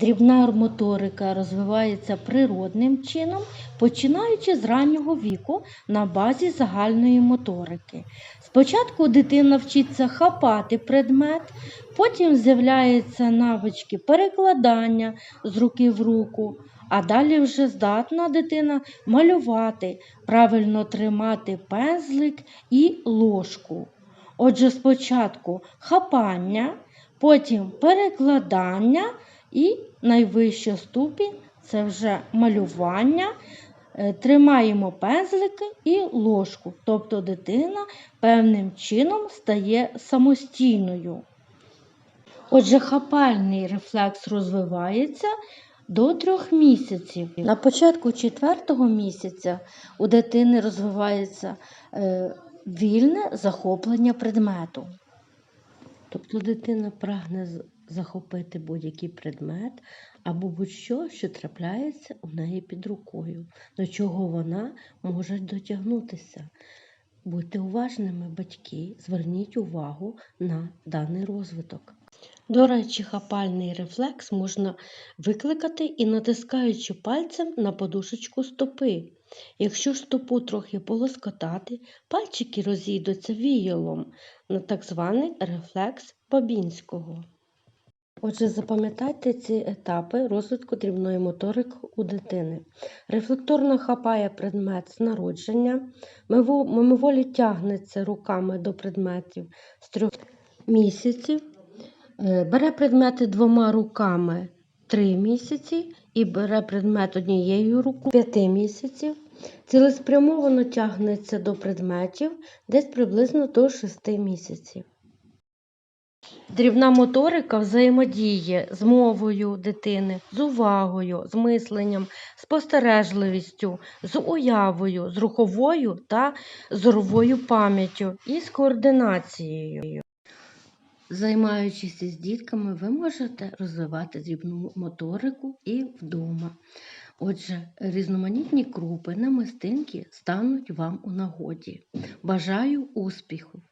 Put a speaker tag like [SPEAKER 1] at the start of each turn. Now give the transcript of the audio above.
[SPEAKER 1] Дрібна моторика розвивається природним чином, починаючи з раннього віку на базі загальної моторики. Спочатку дитина вчиться хапати предмет, потім з'являються навички перекладання з руки в руку, а далі вже здатна дитина малювати, правильно тримати пензлик і ложку. Отже, спочатку хапання, потім перекладання і найвища ступінь це вже малювання. Е, Тримаємо пензлики і ложку, тобто дитина певним чином стає самостійною. Отже, хапальний рефлекс розвивається до трьох місяців. На початку четвертого місяця у дитини розвивається е, вільне захоплення предмету. Тобто дитина прагне захопити будь-який предмет або будь-що, що трапляється у неї під рукою, до чого вона може дотягнутися. Будьте уважними, батьки, зверніть увагу на даний розвиток. До речі, хапальний рефлекс можна викликати і натискаючи пальцем на подушечку стопи. Якщо стопу трохи полоскотати, пальчики розійдуться віялом на так званий рефлекс Бабінського. Отже, запам'ятайте ці етапи розвитку дрібної моторики у дитини. Рефлекторно хапає предмет з народження, мимоволі тягнеться руками до предметів з трьох місяців, е, бере предмети двома руками 3 місяці і бере предмет однією рукою 5 місяців. Цілеспрямовано тягнеться до предметів десь приблизно до 6 місяців. Дрібна моторика взаємодіє з мовою дитини, з увагою, з мисленням, спостережливістю, з уявою, з руховою та зоровою пам'яттю і з координацією. Займаючись із дітками, ви можете розвивати дрібну моторику і вдома. Отже, різноманітні крупи, намистинки стануть вам у нагоді. Бажаю успіху!